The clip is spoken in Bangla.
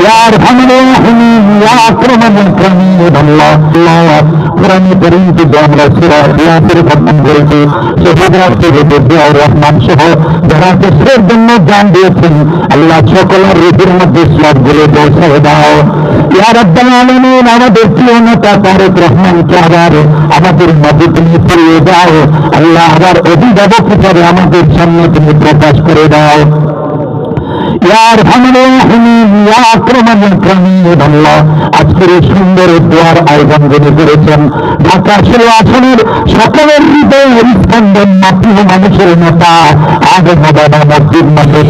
ইয়ার ভাঙলে হুমি আক্রমণ প্রাণী পুরানি পরিণত আমরা সুরা ইয়াসের করেছি আমাদের প্রিয় আমাদের তুমি দাও। আল্লাহ আবার অভিভাবক হিসাবে আমাদের সামনে তুমি প্রকাশ করে দাও। ইয়ার ভাঙলে হুমি আজকের এই সুন্দর দোয়ার আয়োজন করে করেছেন ঢাকা ষোলো আসনের সকলের হৃদয় মাতৃ মানুষের নেতা আগে বাবা মসজিদ মাসে